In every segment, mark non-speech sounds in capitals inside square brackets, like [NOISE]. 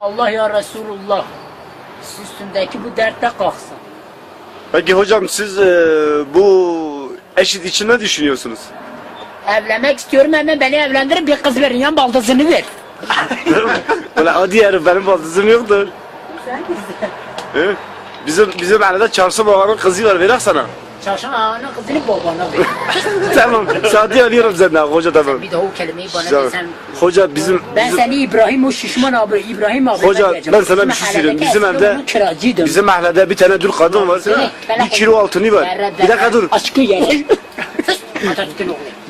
Allah ya Resulullah. Üstündeki bu dert de kalksın. Peki hocam siz e, bu eşit için ne düşünüyorsunuz? Evlenmek istiyorum hemen beni evlendirin bir kız verin yan baldızını ver. Böyle hadi herif benim baldızım yoktur. Sen He? Bizim bizim mahallede çarşı babanın kızı var verak sana. Çarşan ağanın kızını babana [LAUGHS] ver. tamam Sadi arıyorum senden hoca tamam. bir de o kelimeyi bana desen. Hoca bizim, Ben bizim seni İbrahim o şişman abi İbrahim abi Hoca, ben sana bir şey söyleyeyim. Bizim evde- bizim mahallede bir tane dul kadın var. Bir kilo altını ver. Bir dakika dur. Aşkı yer. [LAUGHS]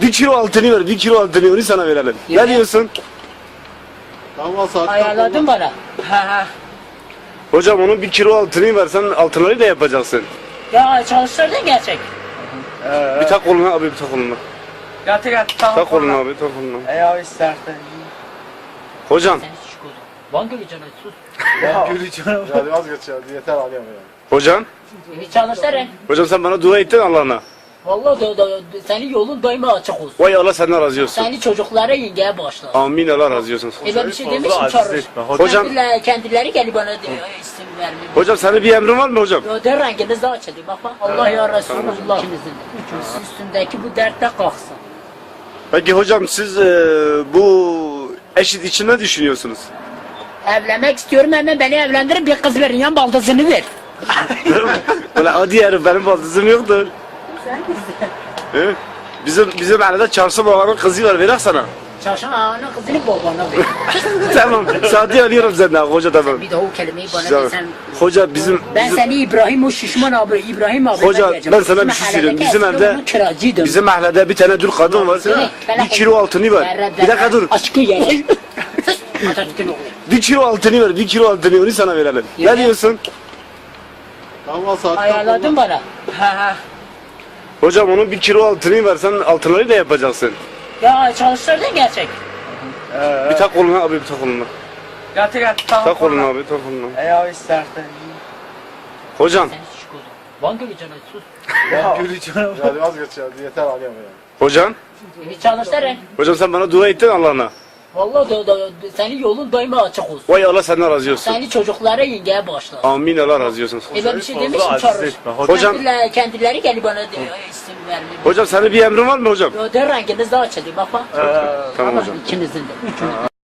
Bir kilo altını ver. Bir kilo altını onu sana verelim. Ne diyorsun? Tamam saat Ayarladın bana. Ha ha. Hocam onun bir kilo altını versen altınları da yapacaksın. Ya çalıştırdın gerçek. Bir tak koluna abi bir tak koluna. Yatır yatır tamam. Tak koluna abi tak koluna. E ya istersen. Hocam. Sen şık oldun. Van geleceğine sus. Ben [LAUGHS] güleceğim. Hadi vazgeç ya yeter alıyorum ya. Hocam. Hiç çalıştırın. Hocam sen bana dua ettin Allah'ına. Vallahi da, da, senin yolun daima açık olsun. Vay Allah senden razı olsun. Seni çocuklara yengeye başla. Amin Allah razı olsun. E ben bir şey demişim çağırır. Hocam. Kendileri, kendileri gelip bana diyor isim vermiyor. Hocam senin bir emrin var mı hocam? Yo de renginiz de açıldı bak bak. Allah ya Resulullah. İkinizin üstündeki bu dert de kalksın. Peki hocam siz e, bu eşit için ne düşünüyorsunuz? Evlenmek istiyorum hemen beni evlendirin bir kız verin yan baldızını ver. [LAUGHS] Böyle hadi herif benim baldızım yoktur. Sen He? Bizim bizim mahallede çarşı babanın kızı var verak sana. Çarşan ağanın kızını babana ver. [LAUGHS] tamam Sadi arıyorum senden hoca tamam. bir de o kelimeyi bana Güzel. desen. Hoca bizim, Ben bizim seni İbrahim o şişman abi İbrahim abi Hoca, ben sana bir şey söyleyeyim. Bizim evde- bizim mahallede bir tane dul kadın var. Bir kilo altını ver. Bir dakika dur. Aşkı yer. Bir kilo altını ver. Bir kilo altını onu sana verelim. Ne diyorsun? Tamam saat Ayarladın bana. Ha ha. Hocam onun bir kilo altını versen altınları da yapacaksın. Ya çalıştırdın gerçek. Bir tak koluna abi bir tak koluna. Yatır yatır tamam. Tak koluna abi tak koluna. E ya istersen. Hocam. Sen şık oldun. Van geleceğine sus. Ben güleceğim. Hadi vazgeç ya yeter alıyorum ya. Hocam. Hiç çalıştırın. Hocam sen bana dua ettin Allah'ına. Vallahi da, da, senin yolun daima açık olsun. Vay Allah senden razı olsun. Seni çocuklara yengeye başla. Amin Allah razı olsun. E ben bir şey demişim çağırır. Hocam. Kendileri, kendileri gelip bana diyor isim vermiyor. Hocam senin bir emrin var mı hocam? Yo de renginiz de açıldı bak bak. Tamam hocam. İkinizin de.